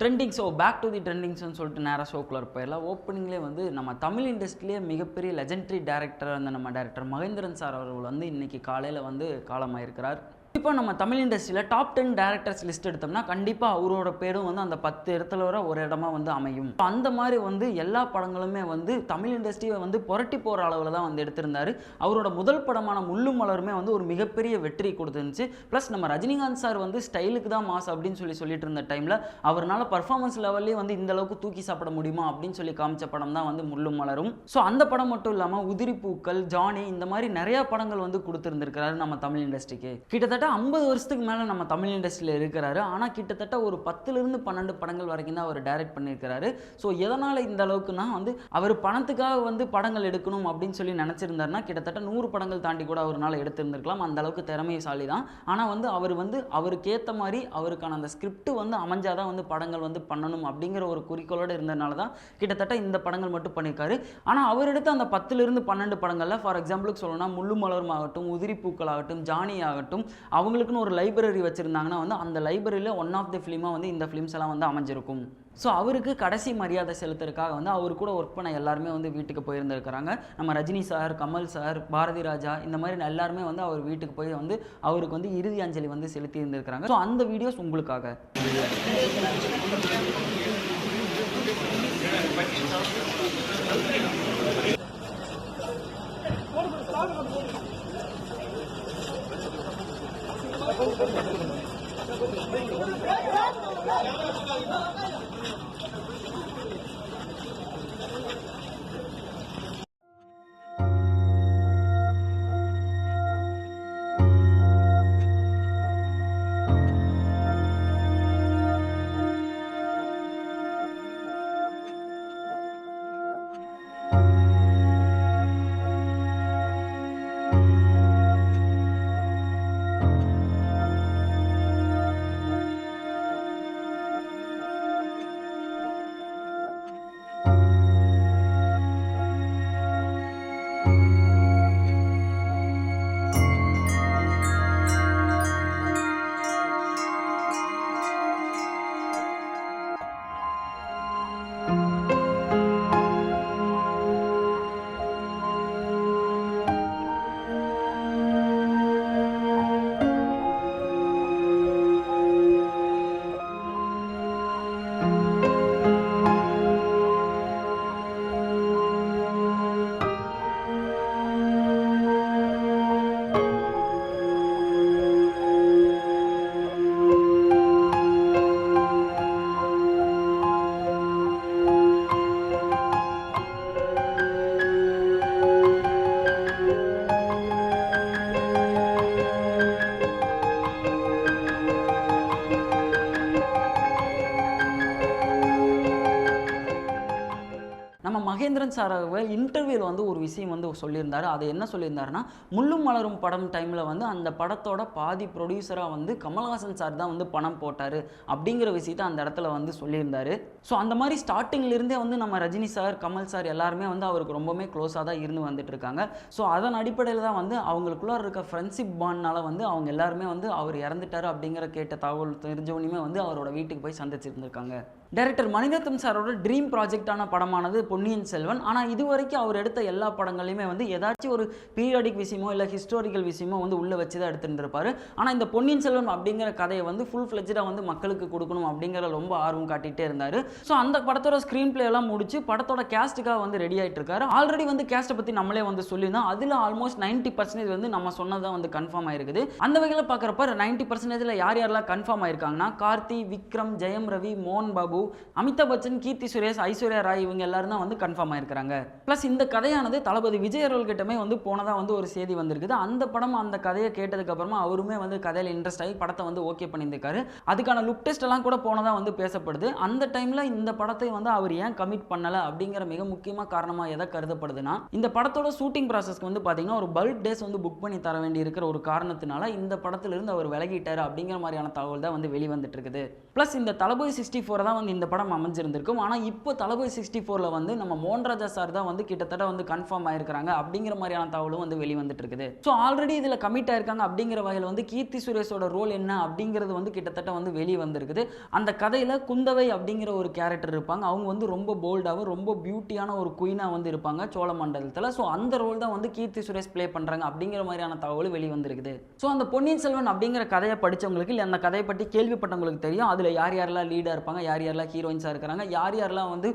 Trending show back to the ட்ரெண்டிங்ஸ்னு சொல்லிட்டு நேராக ஷோக்குள்ள போயிடலாம் ஓப்பனிங்லேயே வந்து நம்ம தமிழ் இண்டஸ்ட்ரியிலே மிகப்பெரிய லெஜெண்டரி டேரக்டர் அந்த நம்ம டேரக்டர் மகேந்திரன் சார் அவர்கள் வந்து இன்னைக்கு காலையில் வந்து காலமாயிருக்கிறார். இப்போ நம்ம தமிழ் இண்டஸ்ட்ரியில் டாப் டென் டேரக்டர்ஸ் லிஸ்ட் எடுத்தோம்னா கண்டிப்பாக அவரோட பேரும் வந்து அந்த பத்து இடத்துல வர ஒரு இடமா வந்து அமையும். அந்த மாதிரி வந்து எல்லா படங்களுமே வந்து தமிழ் இண்டஸ்ட்ரியை வந்து புரட்டி போகிற அளவில் தான் வந்து எடுத்திருந்தாரு. அவரோட முதல் படமான முள்ளும் மலருமே வந்து ஒரு மிகப்பெரிய வெற்றி கொடுத்துருந்துச்சு. ப்ளஸ் நம்ம ரஜினிகாந்த் சார் வந்து ஸ்டைலுக்கு தான் மாஸ் அப்படின்னு சொல்லி சொல்லிட்டு இருந்த டைமில் அவரால் பர்ஃபார்மன்ஸ் லெவல்லே வந்து இந்த அளவுக்கு தூக்கி சாப்பிட முடியுமா அப்படின்னு சொல்லி காமிச்ச படம் தான் வந்து முள்ளும் மலரும். ஸோ அந்த படம் மட்டும் இல்லாமல் உதிரி பூக்கள் ஜானி இந்த மாதிரி நிறையா படங்கள் வந்து கொடுத்துருந்துருக்கிறாரு நம்ம தமிழ் இண்டஸ்ட்ரிக்கு கிட்டத்தட்ட ஐம்பது வருஷத்துக்கு மேலே நம்ம தமிழ் இண்டஸ்ட்ரியில் இருக்கிறாரு. ஆனால் கிட்டத்தட்ட ஒரு பத்துலேருந்து பன்னெண்டு படங்கள் வரைக்கும் தான் அவர் டைரக்ட் பண்ணியிருக்கிறாரு. ஸோ எதனால் இந்த அளவுக்குன்னா வந்து அவர் பணத்துக்காக வந்து படங்கள் எடுக்கணும் அப்படின்னு சொல்லி நினச்சிருந்தாருன்னா கிட்டத்தட்ட நூறு படங்கள் தாண்டி கூட அவரால் எடுத்திருந்திருக்கலாம். அந்த அளவுக்கு திறமையசாலி தான். ஆனால் வந்து அவர் வந்து அவருக்கேற்ற மாதிரி அவருக்கான அந்த ஸ்கிரிப்ட் வந்து அமைஞ்சாதான் வந்து படங்கள் வந்து பண்ணணும் அப்படிங்கிற ஒரு குறிக்கோளோடு இருந்ததுனால தான் கிட்டத்தட்ட இந்த படங்கள் மட்டும் பண்ணியிருக்காரு. ஆனால் அவர் எடுத்த அந்த பத்துலேருந்து பன்னெண்டு படங்களில் ஃபார் எக்ஸாம்பிளுக்கு சொல்லணும்னா முள்ளு மலரும் ஆகட்டும் உதிரி பூக்கள் ஆகட்டும் ஜானி ஆகட்டும் அவங்களுக்குன்னு ஒரு லைப்ரரி வச்சுருந்தாங்கன்னா வந்து அந்த லைப்ரரியில் ஒன் ஆஃப் தி ஃபிலிமாக வந்து இந்த ஃபிலிம்ஸ் எல்லாம் வந்து அமைஞ்சிருக்கும். ஸோ அவருக்கு கடைசி மரியாதை செலுத்துறதுக்காக வந்து அவர் கூட ஒர்க் பண்ண எல்லாருமே வந்து வீட்டுக்கு போயிருந்துருக்கிறாங்க. நம்ம ரஜினி சார் கமல் சார் பாரதி ராஜா இந்த மாதிரி எல்லாருமே வந்து அவர் வீட்டுக்கு போய் வந்து அவருக்கு வந்து இறுதி அஞ்சலி வந்து செலுத்தி இருந்திருக்கிறாங்க ஸோ அந்த வீடியோஸ் உங்களுக்காக. நம்ம Thank you. மகேந்திரன் சார் இன்டர்வியூவில் வந்து ஒரு விஷயம் வந்து சொல்லியிருந்தார். அது என்ன சொல்லியிருந்தாருன்னா முள்ளும் மலரும் படம் டைமில் வந்து அந்த படத்தோட பாதி ப்ரொடியூசராக வந்து கமல்ஹாசன் சார் தான் வந்து பணம் போட்டார் அப்படிங்கிற விஷயத்த அந்த இடத்துல வந்து சொல்லியிருந்தார். ஸோ அந்த மாதிரி ஸ்டார்டிங்லேருந்தே வந்து நம்ம ரஜினி சார் கமல் சார் எல்லாருமே வந்து அவருக்கு ரொம்பவுமே க்ளோஸாக தான் இருந்து வந்துட்டு இருக்காங்க. ஸோ அதன் அடிப்படையில் தான் வந்து அவங்களுக்குள்ள இருக்க ஃப்ரெண்ட்ஷிப் பாண்ட்னால வந்து அவங்க எல்லாருமே வந்து அவர் இறந்துட்டாரு அப்படிங்கிற கேட்ட தகவல் தெரிஞ்சவனையுமே வந்து அவரோட வீட்டுக்கு போய் சந்திச்சிருந்திருக்காங்க. டைரக்டர் மணிரத்னம் சாரோட ட்ரீம் ப்ராஜெக்டான படமானது பொன்னியின் செல்வன். ஆனால் இது வரைக்கும் அவர் எடுத்த எல்லா படங்களையுமே வந்து ஏதாச்சும் ஒரு பீரியாடிக் விஷயமோ இல்லை ஹிஸ்டாரிக்கல் விஷயமோ வந்து உள்ளே வச்சு தான் எடுத்துருந்துருப்பாரு. ஆனால் இந்த பொன்னியின் செல்வன் அப்படிங்கிற கதையை வந்து ஃபுல் ஃப்ளெஜ்டாக வந்து மக்களுக்கு கொடுக்கணும் அப்படிங்கிற ரொம்ப ஆர்வம் காட்டிகிட்டே இருந்தார். ஸோ அந்த படத்தோட ஸ்க்ரீன் பிளே எல்லாம் முடிச்சு படத்தோட கேஸ்ட்டுக்காக வந்து ரெடி ஆகிட்டு இருக்காரு ஆல்ரெடி வந்து கேஸ்ட்டை பற்றி நம்மளே வந்து சொல்லியிருந்தோம். அதில் ஆல்மோஸ்ட் நைன்ட்டி பர்சன்டேஜ் வந்து நம்ம சொன்னதான் வந்து கன்ஃபார்ம் ஆயிருக்குது. அந்த வகையில் பார்க்குறப்ப நைன்ட்டி பர்சன்டேஜில் யார் யாரெல்லாம் கன்ஃபார்ம் ஆயிருக்காங்கன்னா கார்த்தி விக்ரம் ஜெயம் ரவி மோகன் பாபு அமிதாப் பச்சன் கீர்த்தி சுரேஷ் ஐஸ்வர்யா ராய் இவங்க எல்லாரும் தான் வந்து கன்ஃபார்ம் ஆயிருக்காங்க ப்ளஸ் இந்த கதையானது தளபதி விஜய் அவர்கள்கிட்டமே வந்து போனதாக வந்து ஒரு செய்தி வந்திருக்குது. அந்த படம் அந்த கதையை கேட்டதுக்கு அப்புறமா அவருமே வந்து கதையில் இன்ட்ரெஸ்ட் ஆகி படத்தை வந்து ஓகே பண்ணியிருக்காரு அதுக்கான லுக் டெஸ்ட் எல்லாம் கூட போனதாக வந்து பேசப்படுது. அந்த டைமில் இந்த படத்தை வந்து அவர் ஏன் கமிட் பண்ணலை அப்படிங்கிற மிக முக்கியமாக காரணமாக எதை கருதப்படுதுன்னா இந்த படத்தோட ஷூட்டிங் ப்ராசஸ்க்கு வந்து பார்த்தீங்கன்னா ஒரு பல்க் டேஸ் வந்து புக் பண்ணி தர வேண்டி இருக்கிற ஒரு காரணத்தினால இந்த படத்திலிருந்து அவர் விலகிட்டார் அப்படிங்கிற மாதிரியான தகவல் தான் வந்து வெளிவந்துட்டு இருக்குது ப்ளஸ் இந்த தளபதி சிக்ஸ்டி ஃபோர் தான் வந்து இந்த படம் அமைஞ்சிருந்திருக்கும். ஆனால் இப்போ தளபதி சிக்ஸ்டி ஃபோரில் வந்து நம்ம ஓன்ராஜா சார் தான் வந்து கிட்டத்தட்ட வந்து கன்ஃபார்ம் ஆயிருக்கிறாங்க. அப்படிங்கிற மாதிரியான தகவலும் வந்து வெளிவந்துட்டு இருக்குது ஸோ ஆல்ரெடி இதில் கமிட் ஆயிருக்காங்க அப்படிங்கிற வகையில் வந்து கீர்த்தி சுரேஷோட ரோல் என்ன அப்படிங்கிறது வந்து கிட்டத்தட்ட வந்து வெளியே வந்திருக்குது அந்த கதையில் குந்தவை அப்படிங்கிற ஒரு கேரக்டர் இருப்பாங்க. அவங்க வந்து ரொம்ப போல்டாகவும் ரொம்ப பியூட்டியான ஒரு குயினாக வந்து இருப்பாங்க சோழ மண்டலத்தில் ஸோ அந்த ரோல் தான் வந்து கீர்த்தி சுரேஷ் ப்ளே பண்ணுறாங்க அப்படிங்கிற மாதிரியான தகவல் வெளிவந்திருக்குது. ஸோ அந்த பொன்னியின் செல்வன் அப்படிங்கிற கதையை படித்தவங்களுக்கு இல்லை அந்த கதையை பற்றி கேள்விப்பட்டவங்களுக்கு தெரியும். அதில் யார் யாரெல்லாம் லீடாக இருப்பாங்க யார் யாரெல்லாம் ஹீரோயின்ஸாக இருக்கிறாங்க யார் யாரெல்லாம் வந்து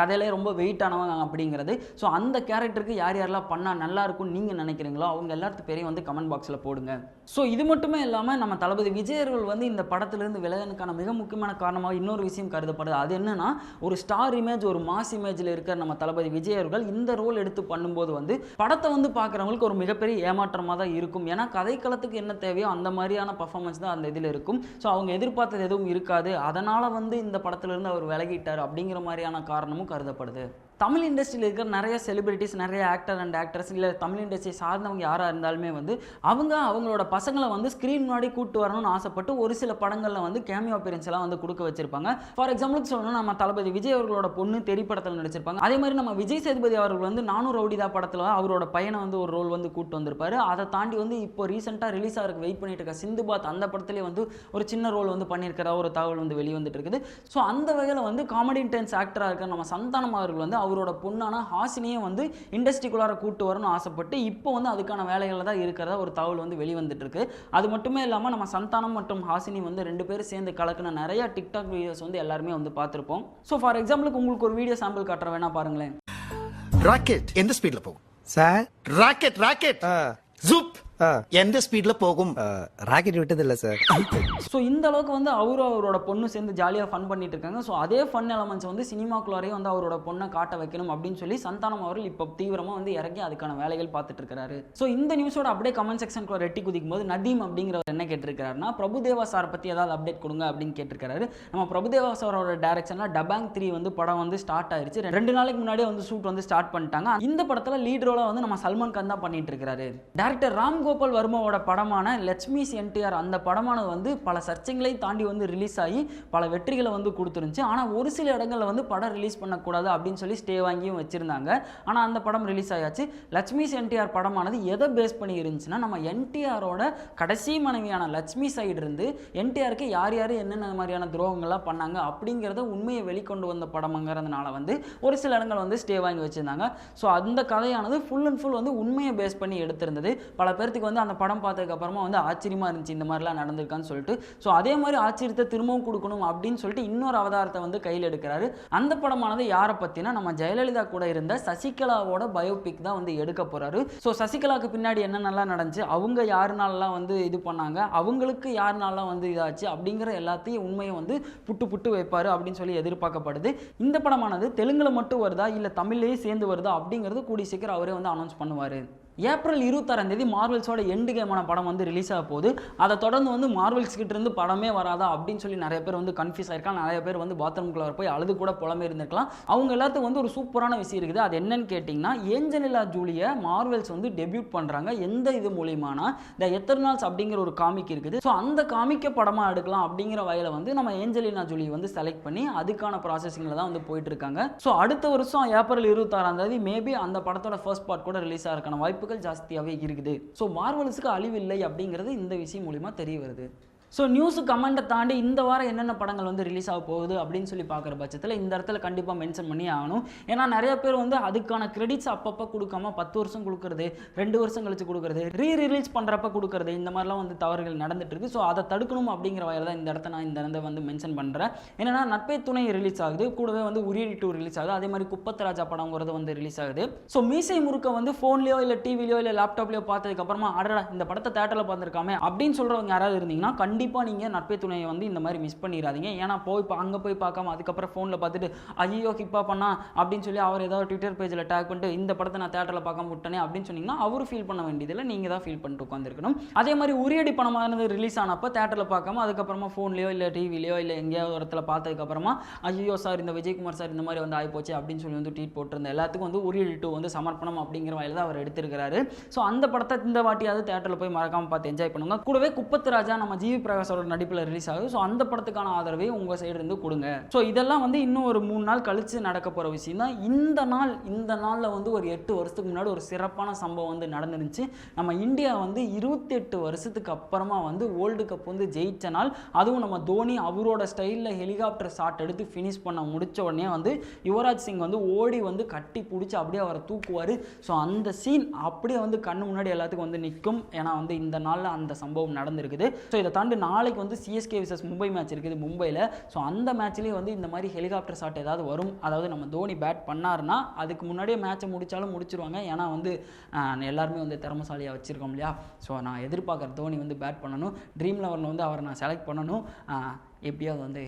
கதையிலே ரொம்ப பண்ணுவாங்க அப்படிங்கிறது. ஸோ அந்த கேரக்டருக்கு யார் யாரெல்லாம் பண்ணால் நல்லா இருக்கும்னு நீங்கள் நினைக்கிறீங்களோ அவங்க எல்லாத்து பேரையும் வந்து கமெண்ட் பாக்ஸில் போடுங்க. ஸோ இது மட்டுமே இல்லாமல் நம்ம தளபதி விஜய் அவர்கள் வந்து இந்த படத்திலிருந்து விலகனுக்கான மிக முக்கியமான காரணமாக இன்னொரு விஷயம் கருதப்படுது. அது என்னன்னா ஒரு ஸ்டார் இமேஜ் ஒரு மாஸ் இமேஜில் இருக்கிற நம்ம தளபதி விஜய் அவர்கள் இந்த ரோல் எடுத்து பண்ணும்போது வந்து படத்தை வந்து பார்க்குறவங்களுக்கு ஒரு மிகப்பெரிய ஏமாற்றமாக தான் இருக்கும். ஏன்னா கதைக்களத்துக்கு என்ன தேவையோ அந்த மாதிரியான பர்ஃபார்மன்ஸ் தான் அந்த இதில் இருக்கும். ஸோ அவங்க எதிர்பார்த்தது எதுவும் இருக்காது. அதனால் வந்து இந்த படத்திலிருந்து அவர் விலகிட்டார் அப்படிங்கிற மாதிரியான காரணமும் கருதப்படுது. தமிழ் இண்டஸ்ட்ரியில் இருக்கிற நிறைய செலிபிரிட்டிஸ் நிறைய ஆக்டர் அண்ட் ஆக்ட்ரஸ் இல்லை தமிழ் இண்டஸ்ட்ரி சார்ந்தவங்க யாராக இருந்தாலுமே வந்து அவங்க அவங்களோட பசங்களை வந்து ஸ்க்ரீன் முன்னாடி கூட்டு வரணும்னு ஆசைப்பட்டு ஒரு சில படங்களில் வந்து கேமியோ அப்பியரன்ஸ் எல்லாம் வந்து கொடுக்க வச்சிருப்பாங்க. ஃபார் எக்ஸாம்பிளுக்கு சொல்லணும் நம்ம தளபதி விஜய் அவர்களோட பொண்ணு தெரி படத்தில் நடிச்சிருப்பாங்க. அதே மாதிரி நம்ம விஜய் சேதுபதி அவர்கள் வந்து நானும் ரவுடிதா படத்தில் அவரோட பையனை வந்து ஒரு ரோல் வந்து கூட்டு வந்திருப்பாரு. அதை தாண்டி வந்து இப்போ ரீசெண்டாக ரிலீஸ் ஆகிறதுக்கு வெயிட் பண்ணிட்டு இருக்க சிந்துபாத் அந்த படத்துலேயே வந்து ஒரு சின்ன ரோல் வந்து பண்ணியிருக்கிற ஒரு தகவல் வந்து வெளிவந்துட்டு இருக்குது. ஸோ அந்த வகையில் வந்து காமெடி இன்டென்ஸ் ஆக்டராக இருக்கிற நம்ம சந்தானம் அவர்கள் வந்து அவரோட பொண்ணான ஹாசினியை வந்து இண்டஸ்ட்ரிக்குள்ளார கூட்டு வரணும்னு ஆசைப்பட்டு இப்போ வந்து அதுக்கான வேலைகளில் தான் இருக்கிறதா ஒரு தகவல் வந்து வெளிவந்துட்டு இருக்கு அது மட்டுமே இல்லாமல் நம்ம சந்தானம் மற்றும் ஹாசினி வந்து ரெண்டு பேரும் சேர்ந்து கலக்கின நிறைய டிக்டாக் வீடியோஸ் வந்து எல்லாருமே வந்து பார்த்துருப்போம். ஸோ ஃபார் எக்ஸாம்பிளுக்கு உங்களுக்கு ஒரு வீடியோ சாம்பிள் காட்டுற வேணா பாருங்களேன். ராக்கெட் எந்த ஸ்பீட்ல போகும்? சார் ராக்கெட் ராக்கெட் ஆ. எந்த ஸ்பீட்ல போகும்? ராக்கெட் விட்டதில்ல சார் ஸோ இந்த அளவுக்கு வந்து அவரும் அவரோட பொண்ணு சேர்ந்து ஜாலியாக ஃபன் பண்ணிட்டு இருக்காங்க. ஸோ அதே ஃபன் எலமெண்ட்ஸ் வந்து சினிமாக்குள்ளாரையும் வந்து அவரோட பொண்ணை காட்ட வைக்கணும் அப்படின்னு சொல்லி சந்தானம் அவர்கள் இப்போ தீவிரமாக வந்து இறங்கி அதுக்கான வேலைகள் பார்த்துட்டு இருக்காரு ஸோ இந்த நியூஸோட அப்படியே கமெண்ட் செக்ஷனுக்குள்ள ரெட்டி குதிக்கும் போது நதீம் அப்படிங்கிறவர் என்ன கேட்டிருக்காருன்னா பிரபுதேவா சார் பற்றி ஏதாவது அப்டேட் கொடுங்க அப்படின்னு கேட்டிருக்காரு நம்ம பிரபுதேவா சாரோட டேரக்ஷனில் டபாங் த்ரீ வந்து படம் வந்து ஸ்டார்ட் ஆயிருச்சு. ரெண்டு நாளைக்கு முன்னாடியே வந்து ஷூட் வந்து ஸ்டார்ட் பண்ணிட்டாங்க. இந்த படத்தில் லீட் ரோலாக வந்து நம்ம சல்மான் கான் தான் பண்ணிட்டு இருக்காரு டேரக்டர் ராம் கோபால் வர்மாவோட படமான லட்சுமிஸ் என்டிஆர் அந்த படமானது வந்து பல சர்ச்சைகளையும் தாண்டி வந்து ரிலீஸ் ஆகி பல வெற்றிகளை வந்து கொடுத்துருந்துச்சு. ஆனால் ஒரு சில இடங்களில் வந்து படம் ரிலீஸ் பண்ணக்கூடாது அப்படின்னு சொல்லி ஸ்டே வாங்கியும் வச்சுருந்தாங்க. ஆனால் அந்த படம் ரிலீஸ் ஆயாச்சு. லட்சுமிஸ் என்டிஆர் படமானது எதை பேஸ் பண்ணி இருந்துச்சுன்னா நம்ம என்டிஆரோட கடைசி மனைவியான லட்சுமி சைடு இருந்து என்டிஆருக்கு யார் யார் என்னென்ன மாதிரியான துரோகங்கள்லாம் பண்ணாங்க அப்படிங்கிறத உண்மையை வெளிக்கொண்டு வந்த படம்ங்கிறதுனால வந்து ஒரு சில இடங்கள் வந்து ஸ்டே வாங்கி வச்சுருந்தாங்க. ஸோ அந்த கதையானது ஃபுல் அண்ட் ஃபுல் வந்து உண்மையை பேஸ் பண்ணி எடுத்திருந்தது. பல பேர் பேர்த்துக்கு வந்து அந்த படம் பார்த்ததுக்கப்புறமா வந்து ஆச்சரியமா இருந்துச்சு இந்த மாதிரிலாம் நடந்திருக்கான்னு சொல்லிட்டு. ஸோ அதே மாதிரி ஆச்சரியத்தை திரும்பவும் கொடுக்கணும் அப்படின்னு சொல்லிட்டு இன்னொரு அவதாரத்தை வந்து கையில் எடுக்கிறாரு. அந்த படமானது யாரை பற்றினா நம்ம ஜெயலலிதா கூட இருந்த சசிகலாவோட பயோபிக் தான் வந்து எடுக்க போறாரு. ஸோ சசிகலாவுக்கு பின்னாடி என்னென்னலாம் நடந்துச்சு அவங்க யாருனாலலாம் வந்து இது பண்ணாங்க அவங்களுக்கு யாருனாலாம் வந்து இதாச்சு அப்படிங்கிற எல்லாத்தையும் உண்மையை வந்து புட்டு புட்டு வைப்பாரு அப்படின்னு சொல்லி எதிர்பார்க்கப்படுது. இந்த படமானது தெலுங்கில் மட்டும் வருதா இல்லை தமிழ்லேயே சேர்ந்து வருதா அப்படிங்கிறது கூடிய சீக்கிரம் அவரே வந்து அனௌன்ஸ் பண்ணுவார். ஏப்ரல் இருபத்தாறாம் தேதி மார்வல்ஸோட எண்டு கேமான படம் வந்து ரிலீஸ் ஆக போகுது. அதை தொடர்ந்து வந்து மார்வல்ஸ் கிட்ட இருந்து படமே வராதா அப்படின்னு சொல்லி நிறைய பேர் வந்து கன்ஃபியூஸ் ஆயிருக்காங்க நிறைய பேர் வந்து பாத்ரூம்குள்ள போய் அழுது கூட புலமே இருந்திருக்கலாம். அவங்க எல்லாத்துக்கும் வந்து ஒரு சூப்பரான விஷயம் இருக்குது. அது என்னன்னு கேட்டிங்கன்னா ஏஞ்சலிலா ஜூலியை மார்வல்ஸ் வந்து டெபியூட் பண்ணுறாங்க எந்த இது மூலியமானா த எத்தர்னால்ஸ் அப்படிங்கிற ஒரு காமிக் இருக்குது. ஸோ அந்த காமிக்க படமாக எடுக்கலாம் அப்படிங்கிற வகையில் வந்து நம்ம ஏஞ்சலினா ஜூலி வந்து செலக்ட் பண்ணி அதுக்கான ப்ராசஸிங்கில் தான் வந்து போயிட்டு இருக்காங்க. ஸோ அடுத்த வருஷம் ஏப்ரல் இருபத்தாறாம் தேதி மேபி அந்த படத்தோட ஃபர்ஸ்ட் பார்ட் கூட ரிலீஸ் வாய்ப்பு வாய்ப்புகள் ஜாஸ்தியாகவே இருக்குது. ஸோ மார்வல்ஸுக்கு அழிவில்லை அப்படிங்கிறது இந்த விஷயம் மூலிமா தெரிய வருது. ஸோ நியூஸு கமெண்ட்டை தாண்டி இந்த வாரம் என்னென்ன படங்கள் வந்து ரிலீஸ் ஆக போகுது அப்படின்னு சொல்லி பார்க்குற பட்சத்தில் இந்த இடத்துல கண்டிப்பாக மென்ஷன் பண்ணி ஆகணும். ஏன்னா நிறைய பேர் வந்து அதுக்கான கிரெடிட்ஸ் அப்பப்போ கொடுக்காம பத்து வருஷம் கொடுக்குறது ரெண்டு வருஷம் கழிச்சு கொடுக்குறது ரீ ரிலீஸ் பண்ணுறப்ப கொடுக்குறது இந்த மாதிரிலாம் வந்து தவறுகள் நடந்துட்டு இருக்கு. ஸோ அதை தடுக்கணும் அப்படிங்கிற வகையில் தான் இந்த இடத்த நான் இந்த இடத்த வந்து மென்ஷன் பண்ணுறேன் என்னென்னா நட்பே துணை ரிலீஸ் ஆகுது. கூடவே வந்து உரியடி டூ ரிலீஸ் ஆகுது. அதே மாதிரி குப்பத்தராஜா படங்கிறது வந்து ரிலீஸ் ஆகுது. ஸோ மீசை முறுக்க வந்து ஃபோன்லேயோ இல்லை டிவிலையோ இல்லை லேப்டாப்லையோ பார்த்ததுக்கப்புறமா அடடா இந்த படத்தை தேட்டரில் பார்த்துருக்காமே அப்படின்னு சொல்கிறவங்க யாராவது இருந்தீங்கன்னா கண்டிப்பாக நீங்கள் நட்பே துணையை வந்து இந்த மாதிரி மிஸ் பண்ணிடாதீங்க ஏன்னா போய் இப்போ அங்கே போய் பார்க்காம அதுக்கப்புறம் ஃபோனில் பார்த்துட்டு ஐயோ ஹிப்பா பண்ணா அப்படின்னு சொல்லி அவர் ஏதாவது ட்விட்டர் பேஜில் டேக் பண்ணிட்டு இந்த படத்தை நான் தேட்டரில் பார்க்காம விட்டனே அப்படின்னு சொன்னீங்கன்னா அவர் ஃபீல் பண்ண வேண்டியதில்லை. நீங்கள் தான் ஃபீல் பண்ணிட்டு உட்காந்துருக்கணும் அதே மாதிரி உரியடி படமானது ரிலீஸ் ஆனப்போ தேட்டரில் பார்க்காம அதுக்கப்புறமா ஃபோன்லேயோ இல்லை டிவிலையோ இல்லை எங்கேயாவது இடத்துல பார்த்ததுக்கப்புறமா ஐயோ சார் இந்த விஜயகுமார் சார் இந்த மாதிரி வந்து ஆகிப்போச்சு அப்படின்னு சொல்லி வந்து ட்வீட் போட்டிருந்த எல்லாத்துக்கும் வந்து உரியடி டூ வந்து சமர்ப்பணம் அப்படிங்கிற வகையில் தான் அவர் எடுத்திருக்கிறாரு. ஸோ அந்த படத்தை இந்த வாட்டியாவது தேட்டரில் போய் மறக்காமல் பார்த்து என்ஜாய் பண்ணுங்க. கூடவே குப்பத்து ராஜா நம்ம ஜிவி பிரகாஷோட நடிப்பில் ரிலீஸ் ஆகுது. ஸோ அந்த படத்துக்கான ஆதரவை உங்கள் சைடுலேருந்து கொடுங்க. ஸோ இதெல்லாம் வந்து இன்னும் ஒரு மூணு நாள் கழித்து நடக்க போகிற விஷயம் தான். இந்த நாள் இந்த நாளில் வந்து ஒரு எட்டு வருஷத்துக்கு முன்னாடி ஒரு சிறப்பான சம்பவம் வந்து நடந்துருந்துச்சு. நம்ம இந்தியா வந்து இருபத்தெட்டு வருஷத்துக்கு அப்புறமா வந்து வேர்ல்டு கப் வந்து ஜெயிச்ச நாள் அதுவும் நம்ம தோனி அவரோட ஸ்டைலில் ஹெலிகாப்டர் ஷாட் எடுத்து ஃபினிஷ் பண்ண முடிச்ச உடனே வந்து யுவராஜ் சிங் வந்து ஓடி வந்து கட்டி பிடிச்சி அப்படியே அவரை தூக்குவார். ஸோ அந்த சீன் அப்படியே வந்து கண்ணு முன்னாடி எல்லாத்துக்கும் வந்து நிற்கும். ஏன்னா வந்து இந்த நாளில் அந்த சம்பவம் நடந்திருக்குது. ஸோ இதை தாண்டி நாளைக்கு வந்து சிஎஸ்கே விசஸ் மும்பை மேட்ச் இருக்குது மும்பையில் ஸோ அந்த மேட்ச்லேயும் வந்து இந்த மாதிரி ஹெலிகாப்டர் ஷாட் ஏதாவது வரும். அதாவது நம்ம தோனி பேட் பண்ணாருன்னா அதுக்கு முன்னாடியே மேட்ச்சை முடித்தாலும் முடிச்சிருவாங்க. ஏன்னா வந்து எல்லாருமே வந்து திறமசாலியாக வச்சுருக்கோம் இல்லையா? ஸோ நான் எதிர்பார்க்குற தோனி வந்து பேட் பண்ணணும். ட்ரீம் லெவலில் வந்து அவரை நான் செலக்ட் பண்ணணும். எப்படியாவது வந்து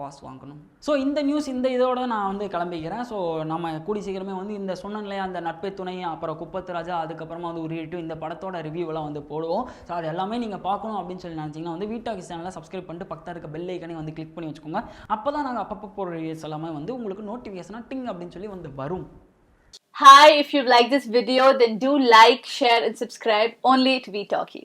காசு வாங்கணும். ஸோ இந்த நியூஸ் இந்த இதோட நான் வந்து கிளம்பிக்கிறேன். ஸோ நம்ம கூடி சீக்கிரமே வந்து இந்த சொன்ன இல்லையா அந்த நட்பே துணை அப்புறம் குப்பத்து ராஜா அதுக்கப்புறமா வந்து உருட்டு இந்த படத்தோட ரிவ்யூவெல்லாம் வந்து போடுவோம். ஸோ அது எல்லாமே நீங்கள் பார்க்கணும் அப்படின்னு சொல்லி நினச்சிங்கன்னா வந்து வீட்டாக்கு சேனலை சப்ஸ்கிரைப் பண்ணிட்டு பக்கத்தில் இருக்க பெல் ஐக்கனே வந்து கிளிக் பண்ணி வச்சுக்கோங்க. அப்போ தான் நாங்கள் அப்பப்போ போடுற ரிவ்யூஸ் எல்லாமே வந்து உங்களுக்கு நோட்டிஃபிகேஷனாக டிங் அப்படின்னு சொல்லி வந்து வரும். Hi, if you like this video, then do like, share, and subscribe. Only to Be Talkies.